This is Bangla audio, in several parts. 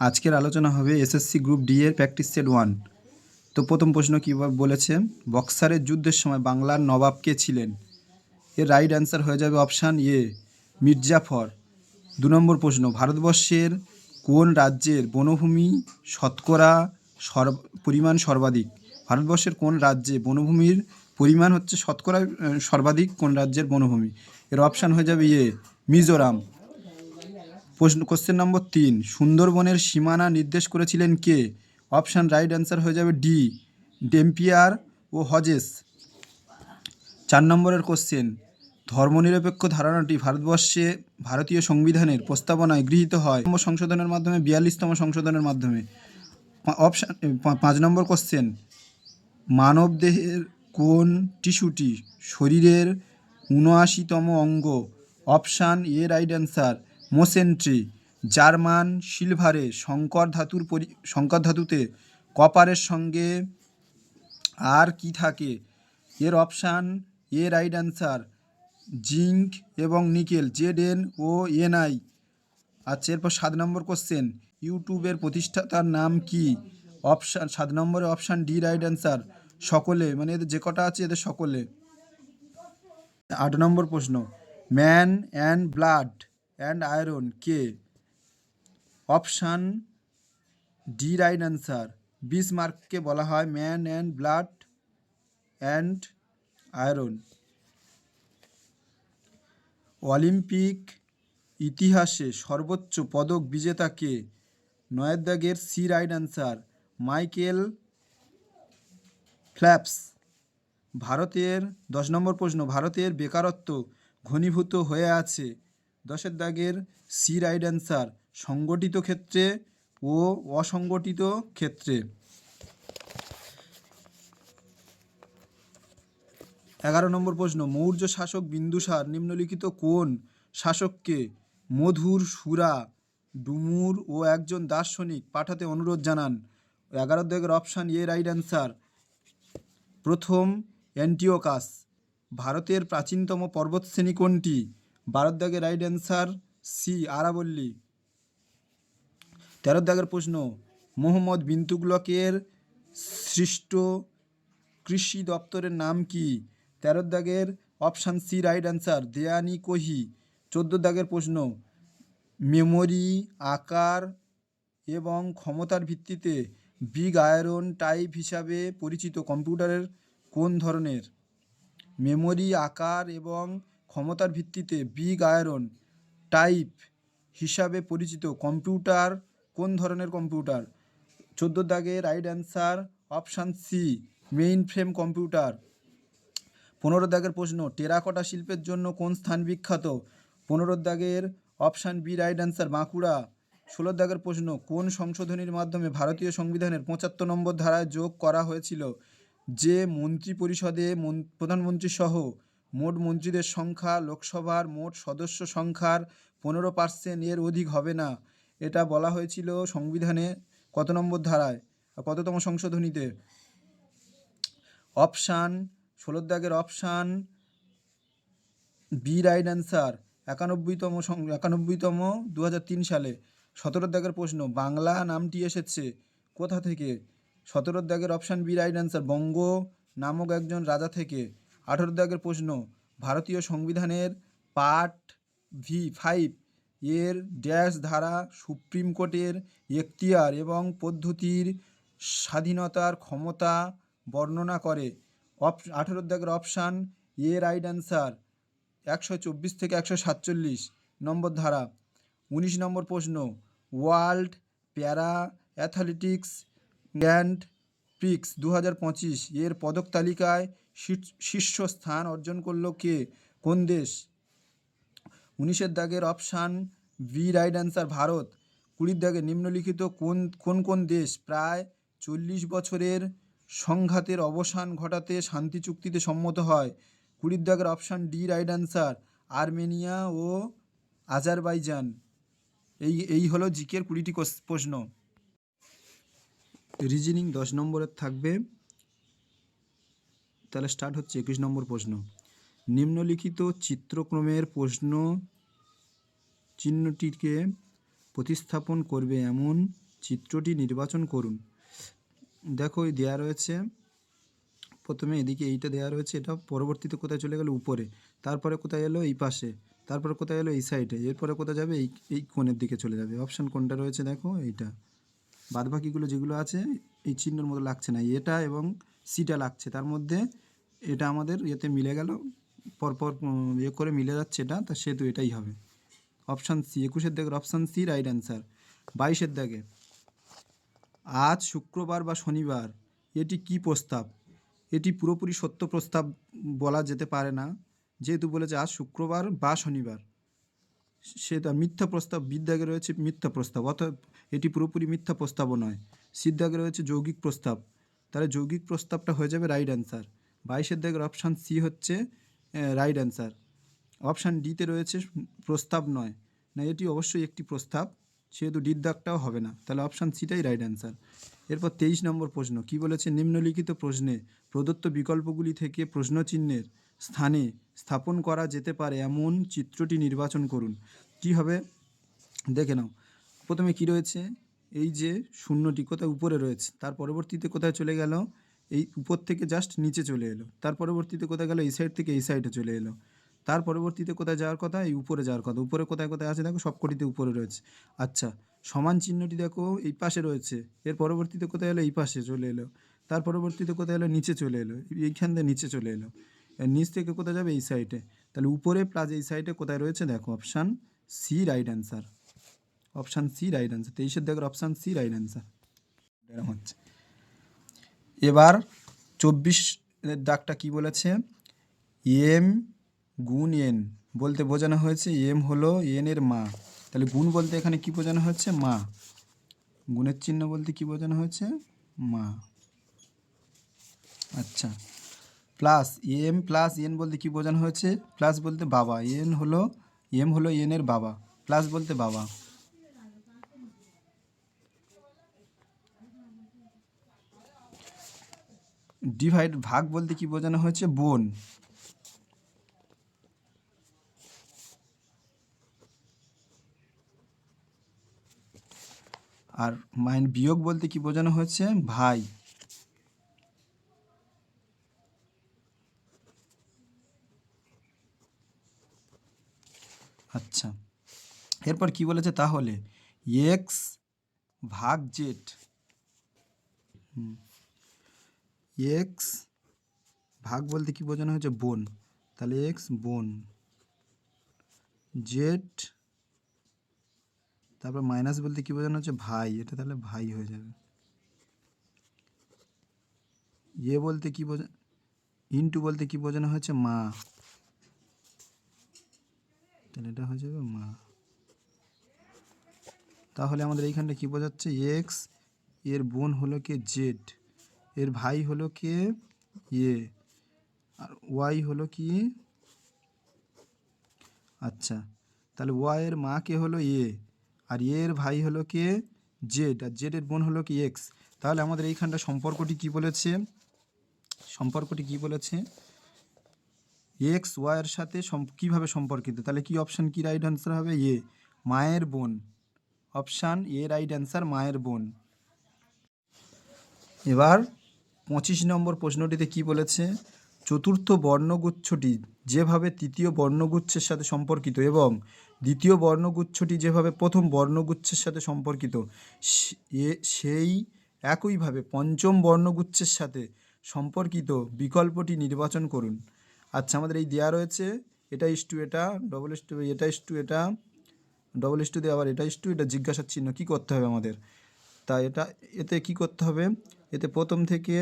আজকের আলোচনা হবে এসএসসি গ্রুপ ডি এর প্র্যাকটিস সেট ওয়ান তো প্রথম প্রশ্ন কী বলেছে? বক্সারের যুদ্ধের সময় বাংলার নবাব কে ছিলেন? এর রাইট অ্যান্সার হয়ে যাবে অপশান এ মির্জাফর। দু নম্বর প্রশ্ন, ভারতবর্ষের কোন রাজ্যের বনভূমি শতকরা সর পরিমাণ সর্বাধিক? ভারতবর্ষের কোন রাজ্যে বনভূমির পরিমাণ হচ্ছে শতকরা সর্বাধিক কোন রাজ্যের বনভূমি? এর অপশান হয়ে যাবে ইয়ে মিজোরাম। প্রশ্ন কোশ্চেন নম্বর তিন। সুন্দরবনের সীমানা নির্দেশ করেছিলেন কে? অপশান রাইট অ্যান্সার হয়ে যাবে ডি, ডেম্পিয়ার ও হজেস। চার নম্বরের কোশ্চেন ধর্মনিরপেক্ষ ধারণাটি ভারতবর্ষে ভারতীয় সংবিধানের প্রস্তাবনায় গৃহীত হয়। সংশোধনের মাধ্যমে, বিয়াল্লিশতম সংশোধনের মাধ্যমে। অপশান পাঁচ নম্বর কোশ্চেন মানবদেহের কোন টিস্যুটি শরীরের উনআশিতম অঙ্গ? Option A right answer mesentery, German সিলভারে শঙ্কর ধাতুর পরি শঙ্কর ধাতুতে কপারের সঙ্গে আর কি থাকে? এর option A right answer, zinc এবং নিকেল, জেড এন ও এন আই। আচ্ছা এরপর সাত নম্বর কোশ্চেন, ইউটিউবের প্রতিষ্ঠাতার নাম কি? অপশান, সাত নম্বরে অপশান ডি রাইট অ্যান্সার, সকলে মানে এদের যে কটা আছে এদের সকলে। আট নম্বর প্রশ্ন, man and blood. And iron K option D right answer বিসমার্ককে বলা হয় man and blood and iron Olympic ইতিহাসে সর্বোচ্চ পদক বিজেতা কে নয়ের C right answer Michael Phelps ভারতের, দশ নম্বর প্রশ্ন, ভারতের বেকারত্ব ঘনীভূত হয়ে আছে। দশের দাগের সি রাইট অ্যান্সার, সংগঠিত ক্ষেত্রে ও অসংগঠিত ক্ষেত্রে। এগারো নম্বর প্রশ্ন, মৌর্য শাসক বিন্দুসার নিম্নলিখিত কোন শাসককে মধুর সুরা, ডুমুর ও একজন দার্শনিক পাঠাতে অনুরোধ জানান? এগারো দাগের অপশান এ রাইট অ্যান্সার। প্রথম, অ্যান্টিওকাস, ভারতের প্রাচীনতম পর্বতশ্রেণী কোনটি? বারো দাগের রাইট অ্যান্সার সি আরাবল্লী। তেরো দাগের প্রশ্ন, মোহাম্মদ বিন তুগলকের সৃষ্ট কৃষি দপ্তরের নাম কি? তেরো দাগের অপশান সি রাইট অ্যান্সার দেয়ানি কহি। চোদ্দ দাগের প্রশ্ন মেমোরি আকার এবং ক্ষমতার ভিত্তিতে বিগ আয়রন টাইপ হিসাবে পরিচিত কম্পিউটারের কোন ধরনের? মেমোরি আকার এবং ক্ষমতার ভিত্তিতে বিগ আয়রন টাইপ হিসাবে পরিচিত কম্পিউটার, কোন ধরনের কম্পিউটার? চোদ্দ দাগে right answer option C, mainframe computer. পনেরো দাগের প্রশ্ন, টেরাকোটা শিল্পের জন্য কোন স্থান বিখ্যাত? পনেরো দাগের option B, right answer Bankura. ষোলো দাগের প্রশ্ন, কোন সংশোধনীর মাধ্যমে ভারতীয় সংবিধানের পঁচাত্তর নম্বর ধারায় যোগ করা হয়েছিল? যে মন্ত্রী পরিষদে মন- প্রধানমন্ত্রী সহ মোট মন্ত্রীদের সংখ্যা লোকসভার মোট সদস্য সংখ্যার পনেরো পার্সেন্ট এর অধিক হবে না। এটা বলা হয়েছিল সংবিধানে কত নম্বর ধারায়? কততম সংশোধনীতে? অপশান ষোলো দাগের অপশান বি রাইট অ্যান্সার, একানব্বইতম একানব্বইতম দু হাজার তিন সালে। সতেরো দাগের প্রশ্ন, বাংলা নামটি এসেছে কোথা থেকে? সতেরো দাগের option B right answer, Banga নামক একজন রাজা থেকে। আঠেরো দাগের প্রশ্ন, ভারতীয় সংবিধানের পার্ট ভি ফাইভ এর ড্যাশ ধারা সুপ্রিম কোর্টের এখতিয়ার এবং পদ্ধতির স্বাধীনতার ক্ষমতা বর্ণনা করে। অপ আঠেরো দাগের অপশান এ রাইট অ্যান্সার, একশো চব্বিশ থেকে একশো সাতচল্লিশ নম্বর ধারা। উনিশ নম্বর প্রশ্ন, world para athletics grand Prix দু হাজার পঁচিশ এর পদক তালিকায় শীর্ষ- শীর্ষস্থান অর্জন করল কে? কোন দেশ? উনিশের দাগের option B right answer Bharat. কুড়ির দাগে নিম্নলিখিত কোন কোন কোন দেশ? প্রায় চল্লিশ বছরের সংঘাতের অবসান ঘটাতে শান্তি চুক্তিতে সম্মত হয়। কুড়ির দাগের option D right answer Armenia ও আজারবাইজান। এই এই হলো জিকের কুড়িটি প্রশ্ন। রিজনিং দশ নম্বরের থাকবে। তাহলে স্টার্ট হচ্ছে একুশ নম্বর প্রশ্ন। নিম্নলিখিত চিত্রক্রমের প্রশ্ন চিহ্নটিকে প্রতিস্থাপন করবে এমন চিত্রটি নির্বাচন করুন। দেখো দেওয়া রয়েছে, প্রথমে এদিকে এইটা দেওয়া রয়েছে, এটা পরবর্তীতে কোথায় চলে গেল? উপরে। তারপরে কোথায় এলো? এই পাশে। তারপরে কোথায় এলো? এই সাইডে এরপরে কোথায় যাবে? এই এই কোণের দিকে চলে যাবে। অপশান কোনটা রয়েছে? দেখো, এইটা। বাদবাকিগুলো যেগুলো আছে, এই চিহ্নের মতো লাগছে না। এটা এবং সিটা লাগছে। তার মধ্যে এটা আমাদের ইয়েতে মিলে গেল, পরপর ইয়ে করে মিলে যাচ্ছে এটা, তা সেহেতু এটাই হবে। অপশান সি একুশের দাগের অপশান সি রাইট অ্যান্সার বাইশের দাগে, আজ শুক্রবার বা শনিবার, এটি কি প্রস্তাব? এটি পুরোপুরি সত্য প্রস্তাব বলা যেতে পারে না। যেহেতু বলেছে আজ শুক্রবার বা শনিবার সেটা মিথ্যা প্রস্তাব বিদ্যাগে রয়েছে মিথ্যা প্রস্তাব অর্থাৎ এটি পুরোপুরি মিথ্যা প্রস্তাবও নয়। সিদ্ধাগে রয়েছে যৌগিক প্রস্তাব। তাহলে যৌগিক প্রস্তাবটা হয়ে যাবে রাইট অ্যান্সার বাইশের দাগের অপশান সি হচ্ছে রাইট অ্যান্সার অপশান ডিতে রয়েছে প্রস্তাব নয়। না, এটি অবশ্যই একটি প্রস্তাব, সেহেতু ডির দাগটাও হবে না। তাহলে অপশান সিটাই রাইট অ্যান্সার এরপর তেইশ নম্বর প্রশ্ন, কি বলেছে? নিম্নলিখিত প্রশ্নে প্রদত্ত বিকল্পগুলি থেকে প্রশ্নচিহ্নের স্থানে স্থাপন করা যেতে পারে এমন চিত্রটি নির্বাচন করুন। কি হবে? দেখে নাও। প্রথমে কি রয়েছে? এই যে শূন্যটি কোথায় উপরে রয়েছে, তার পরবর্তীতে কোথায় চলে গেল? এই উপর থেকে জাস্ট নিচে চলে এলো। তার পরবর্তীতে কোথায় গেল? এই সাইড থেকে এই সাইডে চলে এলো। তার পরবর্তীতে কোথায় যাওয়ার কথা? এই উপরে যাওয়ার কথা। উপরে কোথায় কোথায় আছে? দেখো, সবকটিতে উপরে রয়েছে। আচ্ছা সমান চিহ্নটি দেখো, এই পাশে রয়েছে। এর পরবর্তীতে কোথায় এলো? এই পাশে চলে এলো। তার পরবর্তীতে কোথায় এলো? নিচে চলে এলো। এইখান থেকে নিচে চলে এলো। নিচ থেকে কোথায় যাবে? এই সাইডে তাহলে উপরে প্লাস এই সাইডে কোথায় রয়েছে? দেখো option C right answer option C right answer, তেইশের দেখো অপশান সি রাইট অ্যান্সার। হচ্ছে। এবার চব্বিশ দাগটা কি বলেছে? এম গুণ এন বলতে বোঝানো হয়েছে এম হলো এন এর মা। তাহলে গুণ বলতে এখানে কি বোঝানো হচ্ছে মা। গুণের চিহ্ন বলতে কি বোঝানো হয়েছে? মা। আচ্ছা। প্লাস এম প্লাস এন বলতে কি বোঝানো হয়েছে? প্লাস বলতে বাবা। এন হলো, এম হলো এন এর বাবা। প্লাস বলতে বাবা। ডিভাইড ভাগ বলতে কি বোঝানো হয়েছে? বোন। আর মাইন বিয়োগ বলতে কি বোঝানো হয়েছে? ভাই। আচ্ছা। এরপর কি বলেছে তাহলে? এক্স ভাগ জেড এক্স ভাগ বলতে কি বোঝানো হয়েছে? বোন। তাহলে এক্স বোন। জেড তারপর মাইনাস বলতে কি বোঝানো হচ্ছে ভাই। এটা তাহলে ভাই হয়ে যাবে। ইয়ে বলতে কি বোঝা ইন্টু বলতে কি বোঝানো হচ্ছে মা। তাহলে এটা হয়ে যাবে মা। তাহলে আমাদের এইখানটা কি বোঝাচ্ছে? এক্সের বোন হলো কে জেড এর ভাই হলো কে? এ আর ওয়াই হলো কি? আচ্ছা তাহলে ওয়াই এর মা কে হলো? এ। আর এর ভাই হলো কে? জেড। আর জেড এর বোন হলো কি? এক্স। তাহলে আমাদের এইখানটা সম্পর্কটি কি বলেছে? সম্পর্কটি কি বলেছে? এক্স ওয়াইয়ের সাথে কীভাবে সম্পর্কিত? তাহলে কি অপশান কি রাইট অ্যান্সার হবে? এ। মায়ের বোন। অপশান এ রাইট অ্যান্সার মায়ের বোন। এবার পঁচিশ নম্বর প্রশ্নটিতে কি বলেছে? চতুর্থ বর্ণগুচ্ছটি যেভাবে তৃতীয় বর্ণগুচ্ছের সাথে সম্পর্কিত এবং দ্বিতীয় বর্ণগুচ্ছটি যেভাবে প্রথম বর্ণগুচ্ছের সাথে সম্পর্কিত সেই একইভাবে পঞ্চম বর্ণগুচ্ছের সাথে সম্পর্কিত বিকল্পটি নির্বাচন করুন। আচ্ছা আমাদের এই দেওয়া রয়েছে, এটা ইস টু এটা ডবল ইস টু এটা ইস টু এটা ডবল ইস টু দিয়ে আবার এটা ইস টু এটা, জিজ্ঞাসার চিহ্ন কী করতে হবে আমাদের? তা এটা, এতে কি করতে হবে? এতে প্রথম থেকে,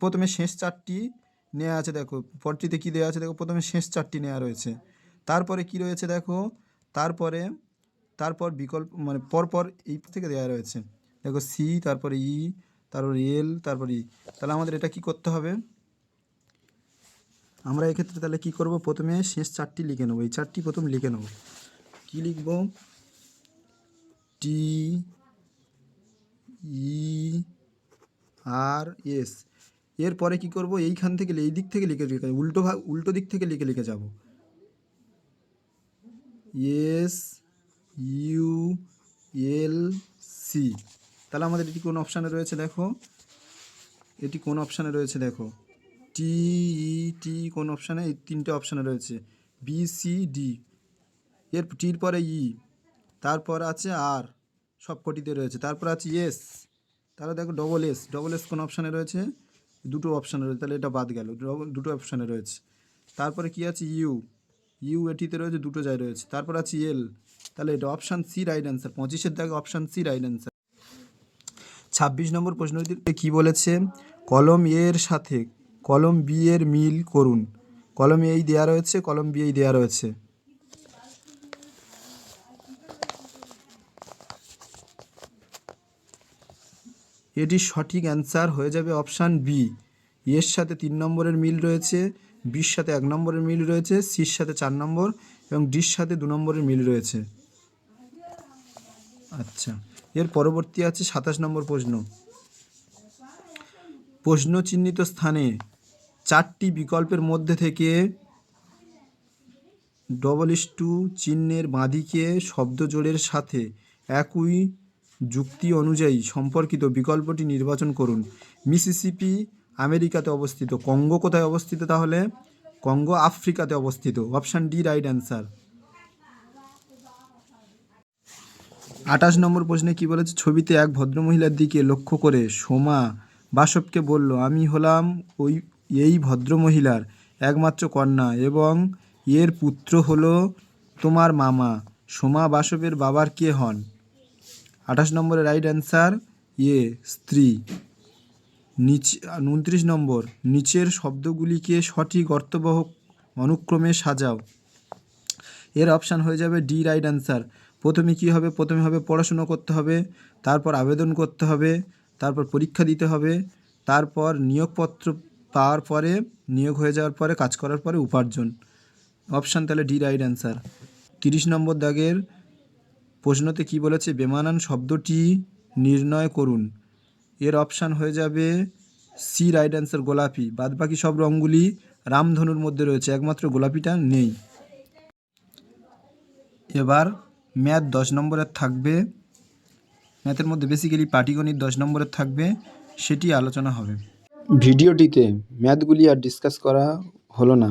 প্রথমে শেষ চারটি নেওয়া আছে দেখো। পরটিতে কী দেওয়া আছে? দেখো, প্রথমে শেষ চারটি নেওয়া রয়েছে। তারপরে কি রয়েছে দেখো? তারপরে, তারপর বিকল্প মানে পরপর এই থেকে দেওয়া রয়েছে। দেখো সি তারপরে ই তারপর এল তারপর ই তাহলে আমাদের এটা কি করতে হবে? আমরা এক্ষেত্রে তাহলে কি করব? প্রথমে শেষ চারটি লিখে নেব। এই চারটি প্রথম লিখে নেব। কি লিখব? T E R S. এরপরে কি করব? এইখান থেকে এই দিক থেকে লিখে লিখে উল্টো ভাগ উল্টো দিক থেকে লিখে লিখে যাব। S, U, L, C. তাহলে আমাদের এটি কোন অপশানে রয়েছে দেখো? এটি কোন অপশানে রয়েছে দেখো? টি ই টি কোন অপশানে? এই তিনটে অপশানে রয়েছে। বি সি ডি এর টির পরে ই তারপর আছে আর সব কটিতে রয়েছে। তারপর আছে এস তাহলে দেখো ডবল এস ডবল এস কোন অপশানে রয়েছে? দুটো অপশানে রয়েছে। তাহলে এটা বাদ গেল। দুটো অপশানে রয়েছে। তারপরে কি আছে? ইউ ইউ এটিতে রয়েছে, দুটো জায় রয়েছে। তারপর আছে এল তাহলে এটা অপশান সি রাইট অ্যান্সার পঁচিশের দাগে অপশান সি রাইট অ্যান্সার ছাব্বিশ নম্বর প্রশ্নটিতে কি বলেছে? কলম এর সাথে কলম বি এর মিল করুন। কলম এই দেয়া রয়েছে, কলম বি এই দেয়া রয়েছে। এটির সঠিক অ্যান্সার হয়ে যাবে অপশান বি। এর সাথে তিন নম্বরের মিল রয়েছে, বির সাথে এক নম্বরের মিল রয়েছে, সির সাথে চার নম্বর এবং ডির সাথে দু নম্বরের মিল রয়েছে। আচ্ছা এর পরবর্তী আছে সাতাশ নম্বর প্রশ্ন। প্রশ্ন চিহ্নিত স্থানে চারটি বিকল্পের মধ্যে থেকে ডবল ইস টু চিহ্নের বাঁদিকে শব্দ জোড়ের সাথে একই যুক্তি অনুযায়ী সম্পর্কিত বিকল্পটি নির্বাচন করুন। মিসিসিপি আমেরিকাতে অবস্থিত। কঙ্গো কোথায় অবস্থিত তাহলে? কঙ্গো আফ্রিকাতে অবস্থিত। Option D, right answer. আঠাশ নম্বর প্রশ্নে কি বলেছে? ছবিতে এক ভদ্রমহিলার দিকে লক্ষ্য করে সোমা বাসবকে বলল, আমি হলাম ওই, এই ভদ্রমহিলার একমাত্র কন্যা এবং এর পুত্র হলো তোমার মামা। সোমা বাসবের বাবার কে হন? আঠাশ নম্বরের রাইট অ্যান্সার এ, স্ত্রী। নিচে, উনত্রিশ নম্বর, নিচের শব্দগুলিকে সঠিক অর্থবহ অনুক্রমে সাজাও। এর অপশান হয়ে যাবে ডি রাইট অ্যান্সার প্রথমে কি হবে? প্রথমে হবে পড়াশুনো করতে হবে, তারপর আবেদন করতে হবে, তারপর পরীক্ষা দিতে হবে, তারপর নিয়োগপত্র পাওয়ার পরে, নিয়োগ হয়ে যাওয়ার পরে, কাজ করার পরে উপার্জন। অপশান তাহলে ডি রাইট অ্যান্সার তিরিশ নম্বর দাগের প্রশ্নতে কি বলেছে, বেমানান শব্দটি নির্ণয় করুন। এর অপশান হয়ে যাবে সি, রাইট অ্যান্সার গোলাপি। বাদবাকি সব রঙগুলি রামধনুর মধ্যে রয়েছে, একমাত্র গোলাপিটা নেই। এবার ম্যাথ দশ নম্বরের থাকবে। ম্যাথের মধ্যে বেসিক্যালি পাটিগণিত দশ নম্বরের থাকবে, সেটি আলোচনা হবে। ভিডিওটিতে ম্যাথগুলি আর ডিসকাস করা হলো না।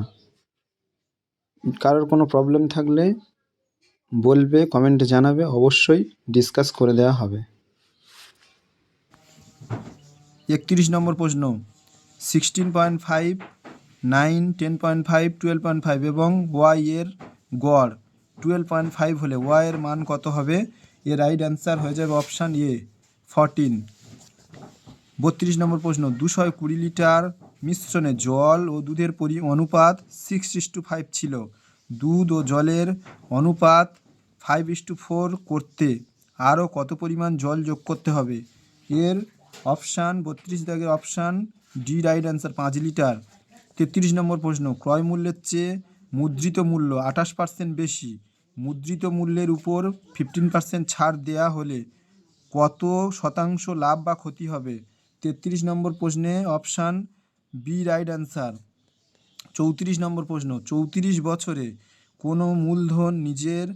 কারোর কোনো প্রবলেম থাকলে বলবে কমেন্টে জানাবে, অবশ্যই ডিসকাস করে দেওয়া হবে। একত্রিশ নম্বর প্রশ্ন। Sixteen point five nine ten point five twelve point five এবং ওয়াই এর গড় টুয়েলভ পয়েন্ট ফাইভ হলে ওয়াই এর মান কত হবে? এর রাইট অ্যান্সার হয়ে যাবে অপশান এ ফরটিন বত্রিশ নম্বর প্রশ্ন। দুশো কুড়ি লিটার মিশ্রণে জল ও দুধের পরি অনুপাত সিক্স ইস টু ফাইভ ছিল। দুধ ও জলের অনুপাত ফাইভ ইস টু ফোর করতে আরও কত পরিমাণ জল যোগ করতে হবে? এর অপশান বত্রিশ দাগের অপশান ডি রাইট অ্যান্সার পাঁচ লিটার তেত্রিশ নম্বর প্রশ্ন, ক্রয় মূল্যের চেয়ে মুদ্রিত মূল্য আঠাশ পার্সেন্ট বেশি। মুদ্রিত মূল্যের উপর ফিফটিন পার্সেন্ট ছাড় দেয়া হলে কত শতাংশ লাভ বা ক্ষতি হবে? তেত্রিশ নম্বর প্রশ্নে অপশান বি রাইট অ্যান্সার চৌত্রিশ নম্বর প্রশ্ন, চৌত্রিশ বছরে কোনো মূলধন নিজের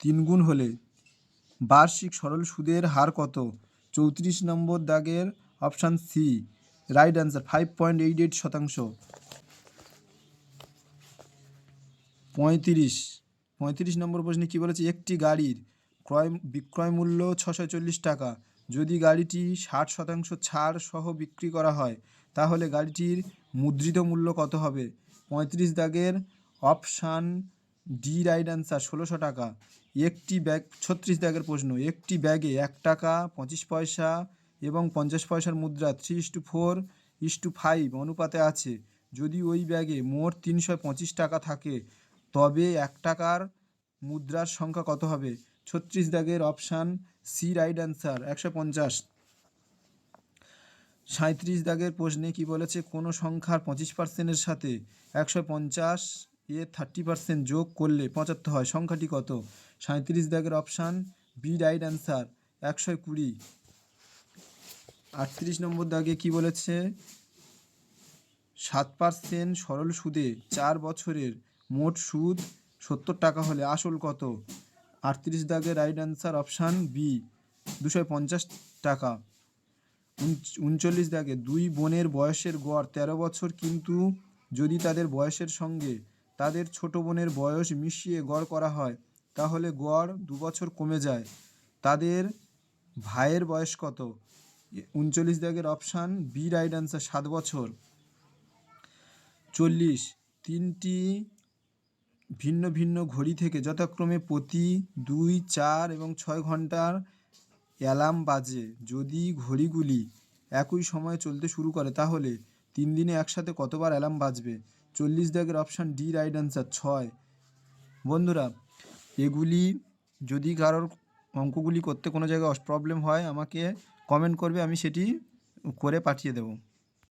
তিনগুণ হলে বার্ষিক সরল সুদের হার কত? চৌত্রিশ নম্বর দাগের option C, right answer, five point eight eight শতাংশ। পঁয়ত্রিশ পঁয়ত্রিশ নম্বর প্রশ্নে কী বলেছে? একটি গাড়ির ক্রয়, বিক্রয় মূল্য ছশো চল্লিশ টাকা। যদি গাড়িটি ষাট শতাংশ ছাড় সহ বিক্রি করা হয়, তাহলে গাড়িটির মুদ্রিত মূল্য কত হবে? পঁয়ত্রিশ দাগের অপশান ডি রাইট অ্যান্সার ষোলোশো টাকা। একটি ব্যাগ, ছত্রিশ দাগের প্রশ্ন, একটি ব্যাগে এক টাকা, পঁচিশ পয়সা এবং পঞ্চাশ পয়সার মুদ্রা three is to four is to five অনুপাতে আছে। যদি ওই ব্যাগে মোট তিনশো পঁচিশ টাকা থাকে, তবে এক টাকার মুদ্রার সংখ্যা কত হবে? ছত্রিশ দাগের অপশান সি রাইট অ্যান্সার, একশো পঞ্চাশ। সাঁত্রিশ দাগের প্রশ্নে কি বলেছে, কোনো সংখ্যার পঁচিশ পার্সেন্টের সাথে একশো পঞ্চাশ এ থার্টি পার্সেন্ট যোগ করলে পঁচাত্তর হয়, সংখ্যাটি কত? সাঁত্রিশ দাগের অপশান বি রাইট অ্যান্সার, একশো কুড়ি। আটত্রিশ নম্বর দাগে কি বলেছে, সাত পার্সেন্ট সরল সুদে চার বছরের মোট সুদ সত্তর টাকা হলে আসল কত? আটত্রিশ দাগের রাইট অ্যান্সার অপশান বি, দুশো পঞ্চাশ টাকা। উনচল্লিশ দাগে দুই বোনের বয়সের গড় তেরো বছর, কিন্তু যদি তাদের বয়সের সঙ্গে তাদের ছোট বোনের বয়স মিশিয়ে গড় করা হয়, তাহলে গড় দু বছর কমে যায়। তাদের ভাইয়ের বয়স কত? উনচল্লিশ দাগের অপশান বি, রাইট অ্যান্সার সাত বছর। চল্লিশ, তিনটি ভিন্ন ভিন্ন ঘড়ি থেকে যথাক্রমে প্রতি দুই, চার এবং ছয় ঘণ্টার অ্যালার্ম বাজে। যদি ঘড়িগুলি একই সময়ে চলতে শুরু করে, তাহলে তিন দিনে একসাথে কতবার অ্যালার্ম বাজবে? চল্লিশ দাগের অপশান ডি, রাইট অ্যান্সার ছয়। বন্ধুরা, এগুলি যদি কারোর অঙ্কগুলি করতে কোনো জায়গায় প্রবলেম হয়, আমাকে কমেন্ট করবে, আমি সেটি করে পাঠিয়ে দেবো।